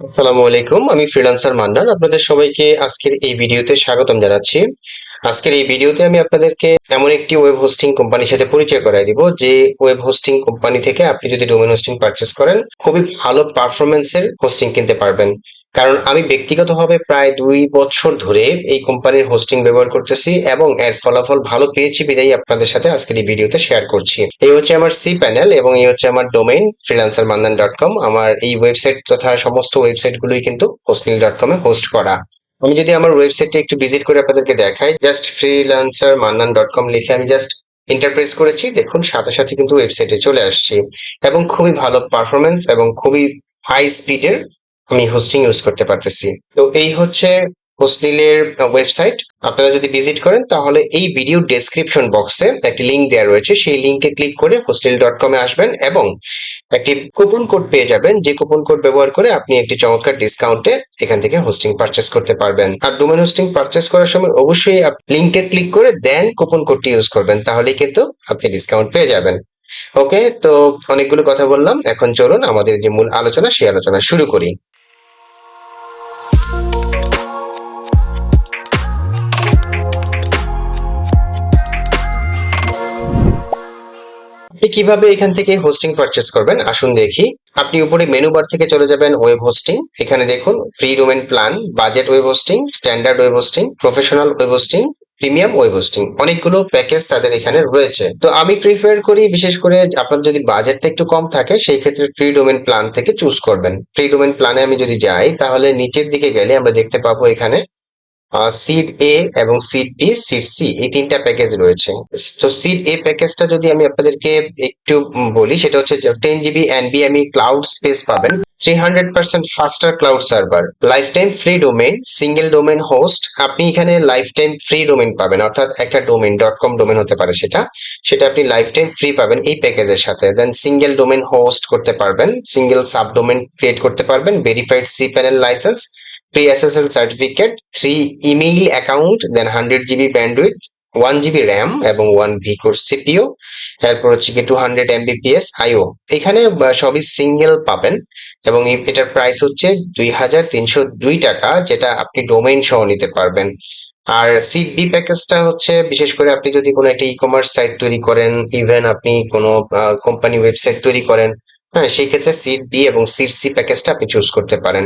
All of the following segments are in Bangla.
আসসালামু আলাইকুম আমি ফ্রিল্যান্সার মান্নান। আপনাদের সবাইকে আজকের এই ভিডিওতে স্বাগতম জানাচ্ছি। আজকের এই ভিডিওতে আমি আপনাদেরকে এমন একটি ওয়েব হোস্টিং কোম্পানির সাথে পরিচয় করাই দিব, যে ওয়েব হোস্টিং কোম্পানি থেকে আপনি যদি ডোমেন হোস্টিং পারচেস করেন, খুবই ভালো পারফরমেন্সের হোস্টিং কিনতে পারবেন। কারণ আমি ব্যক্তিগতভাবে প্রায় দুই বছর ধরে এই কোম্পানির হোস্টিং ব্যবহার করতেছি এবং এর ফলাফল ভালো পেয়েছি বিদায় আপনাদের সাথে আজকের এই ভিডিওতে শেয়ার করছি। এই হচ্ছে আমার সি প্যানেল এবং এই হচ্ছে আমার ডোমেইন ফ্রিল্যান্সার মান্দান ডট কম আমার এই ওয়েবসাইট তথা সমস্ত ওয়েবসাইট গুলোই কিন্তু হোস্টিং ডট কমে হোস্ট করা। আমি যদি আমার ওয়েবসাইটটা একটু ভিজিট করে আপনাদেরকে দেখাই just freelancer Mannan dot com লিখে আমি জাস্ট ইন্টারপ্রেস করেছি, দেখুন সাথে সাথে কিন্তু ওয়েবসাইটে চলে আসছি। এবং খুবই ভালো পারফরমেন্স এবং খুবই হাই স্পিডের আমি হোস্টিং ইউজ করতে পারতেছি। তো এই হচ্ছে হোস্টলিলের ওয়েবসাইট আপনারা যদি ভিজিট করেন, তাহলে এই ভিডিও ডেসক্রিপশন বক্সে একটি লিংক দেওয়া রয়েছে। সেই লিংকে ক্লিক করে হোস্টেল ডট কমে আসবেন এবং একটি কুপন কোড পেয়ে যাবেন। যে কুপন কোড ব্যবহার করে আপনি একটি চমৎকার ডিসকাউন্টে এখান থেকে হোস্টিং পারচেস করতে পারবেন। আর ডোমেন হোস্টিং পারচেস করার সময় অবশ্যই লিঙ্কে ক্লিক করে দেন কুপন কোডটি ইউজ করবেন। তাহলেই কিন্তু আপনি ডিসকাউন্ট পেয়ে যাবেন। ওকে তো অনেকগুলো কথা বললাম। এখন চলুন আমাদের যে মূল আলোচনা, সেই আলোচনা শুরু করি। আপনি কীভাবে এখান থেকে হোস্টিং পারচেস করবেন? আসুন দেখি। আপনি উপরে মেনু বার থেকে চলে যাবেন ওয়েব হোস্টিং এখানে দেখুন free domain plan budget web hosting standard web hosting professional web hosting premium web hosting অনেকগুলো প্যাকেজ তাদের এখানে রয়েছে। তো আমি প্রিফার করি বিশেষ করে আপনার যদি বাজেটটা একটু কম থাকে, সেই ক্ষেত্রে ফ্রি ডোমেন প্ল্যান থেকে চুজ করবেন। ফ্রি ডোমেন প্ল্যানে আমি যদি যাই, তাহলে নিচের দিকে গেলে আমরা দেখতে পাবো এখানে সিড এ এবং সিড বি সিড সি এই তিনটা প্যাকেজ রয়েছে। তো সিড এ প্যাকেজটা যদি আমি আপনাদেরকে একটু বলি, সেটা হচ্ছে টেন জিবি এনবিএমই ক্লাউড স্পেস পাবেন। Three hundred percent faster cloud server lifetime free domain single domain host আপনি এখানে লাইফ টাইম ফ্রি ডোমেন পাবেন, অর্থাৎ একটা ডোমেন ডট কম ডোমেন হতে পারে সেটা। সেটা আপনি লাইফ টাইম ফ্রি পাবেন এই প্যাকেজের সাথে। দেন সিঙ্গেল ডোমেন হোস্ট করতে পারবেন সিঙ্গেল সাব ডোমেন ক্রিয়েট করতে পারবেন verified C panel license pre SSL certificate, three email account, then hundred GB bandwidth, one GB RAM এবং ওয়ান ভিকোর সিপিও তারপর হচ্ছে কি টু হান্ড্রেড এমবিপিএস আইও এখানে সবই সিঙ্গেল পাবেন এবং এটার প্রাইস হচ্ছে দুই হাজার তিনশো দুই টাকা যেটা আপনি ডোমেইন সহ নিতে পারবেন। আর সিট বি প্যাকেজটা হচ্ছে বিশেষ করে আপনি যদি কোনো একটা ই কমার্স সাইট তৈরি করেন ইভেন আপনি কোনো কোম্পানি ওয়েবসাইট তৈরি করেন হ্যাঁ সেই ক্ষেত্রে সিট বি এবং সিট সি প্যাকেজটা আপনি চুজ করতে পারেন।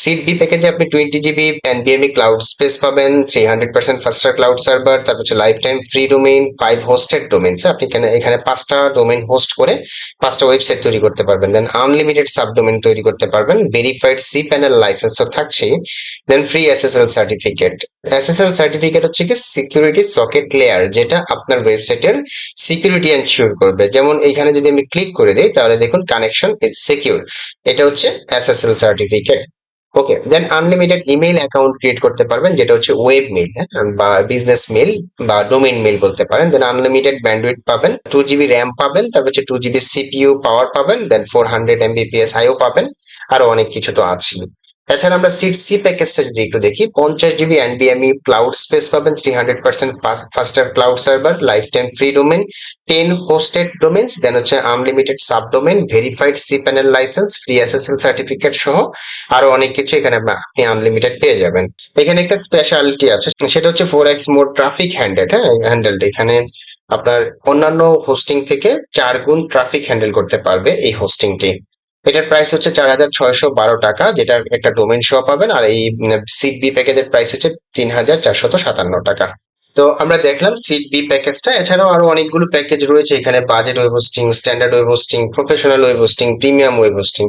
সিট বি প্যাকেজে আপনি টোয়েন্টি জিবি এনবিএমই ক্লাউড স্পেস পাবেন three hundred percent faster cloud server তারপর হচ্ছে lifetime free domain five hosted domains আপনি এখানে এখানে পাঁচটা ডোমেইন হোস্ট করে পাঁচটা ওয়েবসাইট তৈরি করতে পারবেন। দেন আনলিমিটেড সাব ডোমেইন তৈরি করতে পারবেন ভেরিফাইড সি প্যানেল লাইসেন্স তো থাকছেই। Then free SSL certificate SSL certificate হচ্ছে কি সিকিউরিটি সকেট লেয়ার যেটা আপনার ওয়েবসাইটের সিকিউরিটি এনশিওর করবে। যেমন এখানে যদি আমি ক্লিক করে দিই, তাহলে দেখুন কানেকশন ইজ সিকিউর এটা হচ্ছে SSL certificate okay then unlimited email account create করতে পারবেন, যেটা হচ্ছে ওয়েব মেল বা বিজনেস মেল বা ডোমেইন মেল বলতে পারেন। দেন আনলিমিটেড ব্যান্ডউইথ পাবেন টু জিবি র্যাম পাবেন, তারপর হচ্ছে টু জিবি সিপিইউ পাওয়ার পাবেন then four hundred Mbps IO পাবেন, আরও অনেক কিছু তো আছেই। এছাড়া আমরা সিট সি প্যাকেজটা যদি একটু দেখি, পঞ্চাশ জিবি এনবিএমই ক্লাউড স্পেস পাবেন three hundred percent faster cloud server lifetime free domain ten hosted domains then হচ্ছে unlimited subdomain verified C panel license free SSL certificate সহ আরও অনেক কিছু এখানে আপনি আনলিমিটেড পেয়ে যাবেন। এখানে একটা স্পেশালিটি আছে, সেটা হচ্ছে four X more traffic handle হ্যাঁ? হ্যান্ডেলড এখানে আপনার অন্যান্য হোস্টিং থেকে চার গুণ ট্রাফিক হ্যান্ডেল করতে পারবে এই হোস্টিংটি এটার প্রাইস হচ্ছে চার হাজার ছয়শো বারো টাকা যেটা একটা ডোমেন শো পাবেন, আর এই সিট বি প্যাকেজের প্রাইস হচ্ছে তিন হাজার চারশত সাতান্ন টাকা। তো আমরা দেখলাম সিট বি প্যাকেজটা এছাড়াও আরও অনেকগুলো প্যাকেজ রয়েছে, এখানে budget web hosting standard web hosting professional web hosting premium web hosting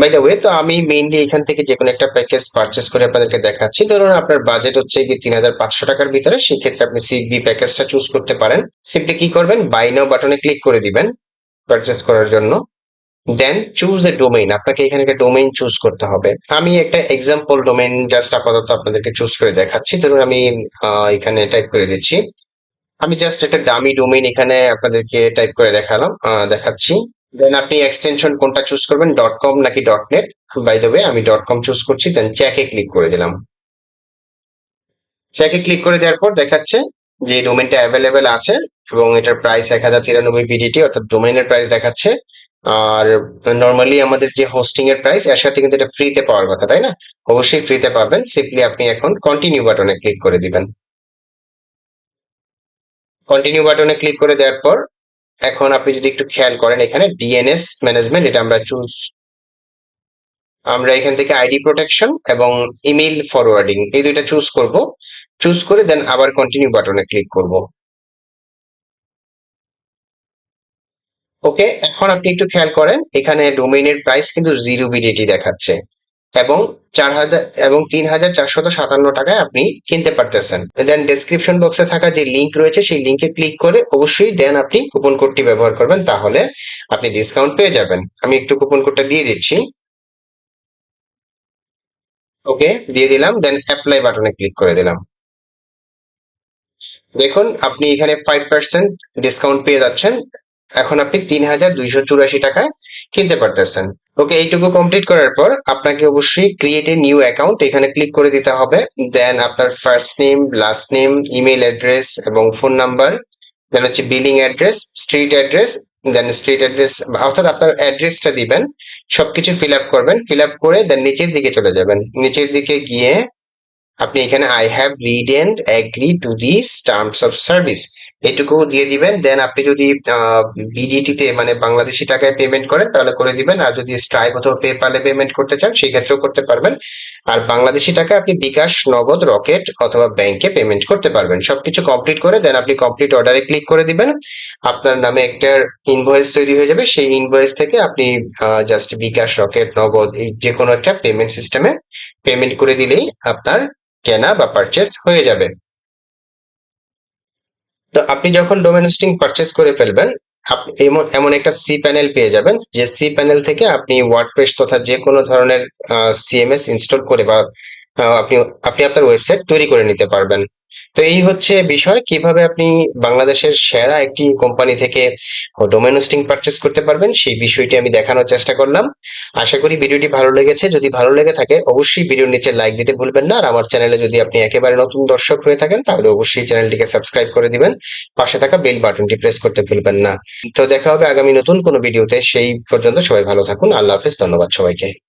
by the way তো আমি মেইনলি এখান থেকে যে কোনো একটা প্যাকেজ পারচেস করে আপনাদেরকে দেখাচ্ছি। ধরুন আপনার বাজেট হচ্ছে কি তিন হাজার পাঁচশো টাকার ভিতরে সেই ক্ষেত্রে আপনি সিট বি প্যাকেজটা চুজ করতে পারেন। সিম্পলি কি করবেন? বাই নাও বাটনে ক্লিক করে দিবেন পারচেস করার জন্য। দেন চুজ এ ডোমেইন আপনাকে এখানে একটা ডোমেইন চুজ করতে হবে। আমি একটা এক্সাম্পল ডোমেইন জাস্ট আপাতত আপনাদেরকে চুজ করে দেখাচ্ছি। ধরুন আমি এখানে টাইপ করে দিচ্ছি। আমি জাস্ট একটা ডামি ডোমেইন এখানে আপনাদেরকে টাইপ করে দেখালাম দেখাচ্ছি। দেন আপনি এক্সটেনশন কোনটা চুজ করবেন? ডট কম নাকি dot net by the way আমি ডট কম চুজ করছি দেন চ্যাকে ক্লিক করে দিলাম। চ্যাকে ক্লিক করে দেওয়ার পর দেখাচ্ছে যে ডোমেইনটা অ্যাভেলেবেল আছে এবং এটার প্রাইস এক হাজার তিরানব্বই বিডিটি অর্থাৎ ডোমেইনের প্রাইস দেখাচ্ছে। আর নর্মালি আমাদের যে হোস্টিং এর প্রাইস এর সাথে কিন্তু এটা ফ্রিতে পাওয়ার কথা, তাই না? অবশ্যই ফ্রিতে পাবেন। সিম্পলি আপনি এখন কন্টিনিউ বাটনে ক্লিক করে দিবেন। কন্টিনিউ বাটনে ক্লিক করে দেওয়ার পর, এখন আপনি যদি একটু খেয়াল করেন এখানে ডিএনএস ম্যানেজমেন্ট এটা আমরা চুজ আমরা এখান থেকে আইডি প্রোটেকশন এবং ইমেইল ফরওয়ার্ডিং এই দুইটা চুজ করব। চুজ করে দেন আবার কন্টিনিউ বাটনে ক্লিক করব। ওকে এখন আপনি একটু খেয়াল করেন, এখানে ডোমেইনের প্রাইস কিন্তু জিরো বিডিটি দেখাচ্ছে এবং চার হাজার, এবং তিন হাজার চারশত সাতান্ন টাকায় আপনি কিনতে পারতেছেন। দেন ডেসক্রিপশন বক্সে থাকা যে লিংক রয়েছে, সেই লিঙ্কে ক্লিক করে অবশ্যই দেন আপনি কুপন কোডটি ব্যবহার করবেন, তাহলে আপনি ডিসকাউন্ট পেয়ে যাবেন। আমি একটু কুপন কোডটা দিয়ে দিচ্ছি। ওকে দিয়ে দিলাম দেন অ্যাপ্লাই বাটনে ক্লিক করে দিলাম। দেখুন, আপনি এখানে ফাইভ পার্সেন্ট ডিসকাউন্ট পেয়ে যাচ্ছেন। এখন আপনি তিন হাজার দুইশো চুরাশি টাকায় কিনতে পারতেছেন। ওকে এইটুকু কমপ্লিট করার পর আপনাকে অবশ্যই ক্রিয়েট এ নিউ অ্যাকাউন্ট এখানে ক্লিক করে দিতে হবে। দেন আপনার first name last name email address এবং ফোন নাম্বার দেন হচ্ছে billing address street address then street address অর্থাৎ আপনার অ্যাড্রেসটা দিবেন, সবকিছু ফিল আপ করবেন ফিল আপ করে দেন নিচের দিকে চলে যাবেন। নিচের দিকে গিয়ে আপনি এখানে I have read and agree to this terms of service এটুকু দিয়ে দিবেন। দেন আপনি যদি বিডিটিতে মানে বাংলাদেশি টাকায় পেমেন্ট করেন, তাহলে করে দিবেন। আর যদি স্ট্রাইপ অথবা পেপালে পেমেন্ট করতে চান, সেই ক্ষেত্রেও করতে পারবেন। আর বাংলাদেশি টাকা আপনি বিকাশ, নগদ, রকেট অথবা ব্যাংকে পেমেন্ট করতে পারবেন। সবকিছু কমপ্লিট করে দেন আপনি কমপ্লিট অর্ডারে ক্লিক করে দিবেন। আপনার নামে একটা ইনভয়েস তৈরি হয়ে যাবে। সেই ইনভয়েস থেকে আপনি জাস্ট বিকাশ, রকেট, নগদ এই যে কোনো একটা পেমেন্ট সিস্টেমে পেমেন্ট করে দিলেই আপনার কেনা বা পারচেস হয়ে যাবে। তো আপনি যখন ডোমেন হোস্টিং পারচেস করে ফেলবেন এমন একটা সি প্যানেল পেয়ে যাবেন, যে সি প্যানেল থেকে আপনি ওয়ার্ডপ্রেস তথা যে কোনো ধরনের সিএমএস ইনস্টল করে বা আপনি আপনি আপনার ওয়েবসাইট তৈরি করে নিতে পারবেন। তো এই হচ্ছে বিষয়, কীভাবে আপনি বাংলাদেশের সেরা একটি কোম্পানি থেকে ডোমেন হোস্টিং পারচেস করতে পারবেন, সেই বিষয়টি আমি দেখানোর চেষ্টা করলাম। আশা করি ভিডিওটি ভালো লেগেছে। যদি ভালো লেগে থাকে, অবশ্যই ভিডিওর নিচে লাইক দিতে ভুলবেন না। আর আমার চ্যানেলে যদি আপনি একেবারে নতুন দর্শক হয়ে থাকেন, তাহলে অবশ্যই চ্যানেলটিকে সাবস্ক্রাইব করে দিবেন। পাশে থাকা বেল বাটনটি প্রেস করতে ভুলবেন না। তো দেখা হবে আগামী নতুন কোনো ভিডিওতে সেই পর্যন্ত সবাই ভালো থাকুন। আল্লাহ হাফেজ। ধন্যবাদ সবাইকে।